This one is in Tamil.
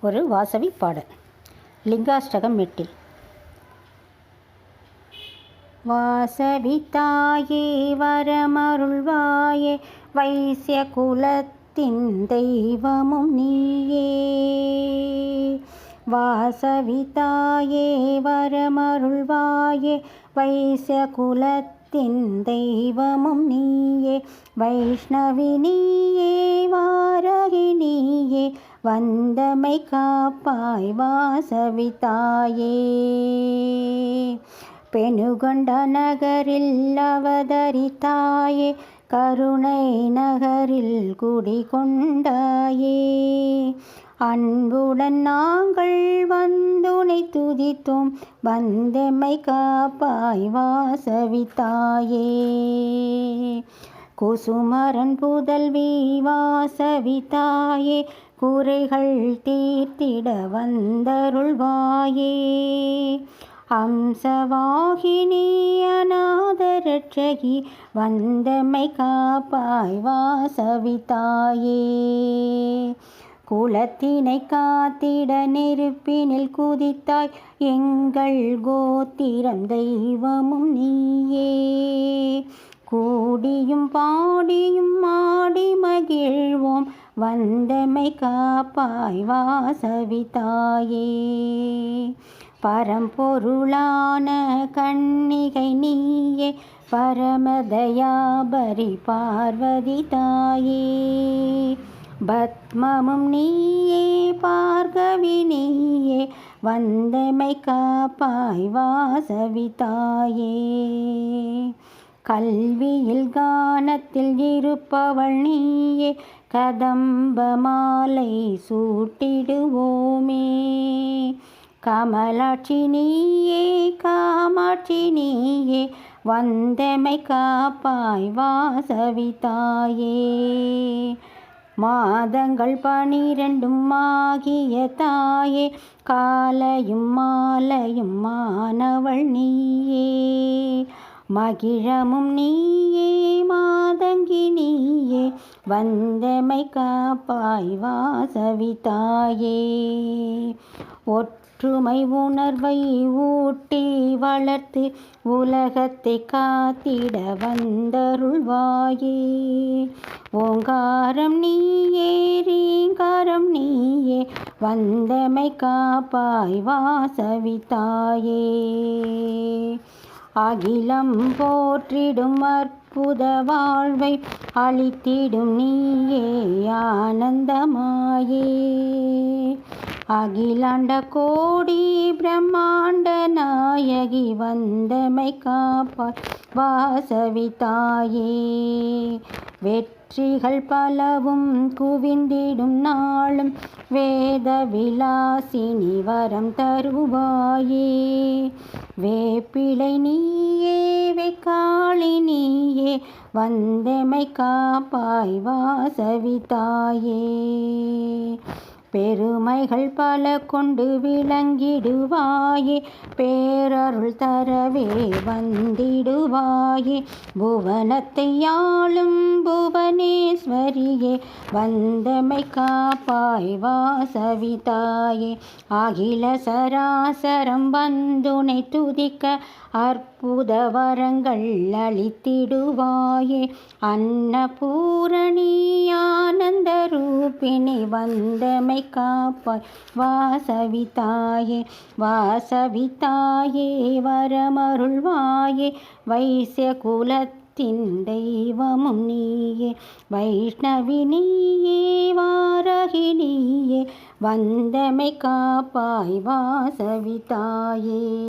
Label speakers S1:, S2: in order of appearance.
S1: ஒரு வாசவி பாடல். லிங்காஷ்டகம் மெட்டில் வாசவி தாயே வரமருள்வாயே வைசிய குலத்தின் தெய்வமும் நீயே. வாசவி தாயே வரமருள்வாயே வைசிய குலத்தின் தெய்வமும் நீயே. வைஷ்ணவி நீயே வாரகி நீயே. வந்தமை காப்பாய் வாசவிதாயே பெணுகொண்ட நகரில் அவதரித்தாயே. கருணை நகரில் குடிகொண்டாயே. அன்புடன் நாங்கள் வந்து துதித்தோம் வந்தமை காப்பாய் வாசவித்தாயே குசுமரன் புதல்வி வாசவித்தாயே குறைகள் தீர்த்திட வந்தருள்வாயே அம்சவாகினி அநாதரட்சகி வந்தமை காப்பாய் வாசவித்தாயே குலத்தினை காத்திட நெருப்பினில் குதித்தாய். எங்கள் கோத்திரம் தெய்வமும் நீயே. கூடியும் பாடியும் மாடி மகிழ்வோம். வந்தமை காப்பாய் வாசவிதாயே பரம்பொருளான கண்ணிகை நீயே. பரமதயாபரி பார்வதி தாயே. பத்மமும் நீயே பார்கவி நீயே வந்தமை காப்பாய் வாசவிதாயே கல்வியில் கானத்தில் இருப்பவள் நீயே கதம்ப மாலை சூட்டிடுவோமே. கமலாட்சி நீயே காமாட்சி நீயே வந்தமை காப்பாய் வாசவிதாயே மாதங்கள் பனிரெண்டும் ஆகிய தாயே காலையும் மாலையும் மாணவள் நீயே. மகிழமும் நீயே மாதங்கி நீயே வந்தமை காப்பாய் வாசவி தாயே. ஒற்றுமை உணர்வை ஊட்டி வளர்த்து உலகத்தை காத்திட வந்தருள்வாயே ஓங்காரம் நீயே ரீங்காரம் நீயே வந்தமை காப்பாய் வாசவித்தாயே அகிலம் போற்றிடும் அற்புத வாழ்வை அளித்திடும் நீயே ஆனந்தமாயே. அகிலாண்ட கோடி பிரம்மாண்ட நாயகி வந்தமை காப்பாய் வாசவி தாயே வெற்றிகள் பலவும் குவிந்திடும் நாளும் வேத விலாசினி வரம் தருவாயே. வேப்பிலை நீயே வெக்காளி நீயே வந்தமை காப்பாய் வாசவி தாயே. பெருமைகள் பல கொண்டு விளங்கிடுவாயே. பேரருள் தரவே வந்திடுவாயே. புவனத்தை ஆளும் புவனேஸ்வரியே. வந்தமை காப்பாய் வாசவிதாயே அகில சராசரம் வந்துனை துதிக்க அற்புத வரங்கள் அளித்திடுவாயே. அன்னபூரணி ஆனந்த ரூபிணி வந்தமை காப்பாய். வாசவி வாசவிதாயே வாசவி வரமருள்வாயே வைசிய குலத்தின் தெய்வமும் நீயே. வைஷ்ணவி நீயே வாரகி வந்தமை காப்பாய் வாசவிதாயே.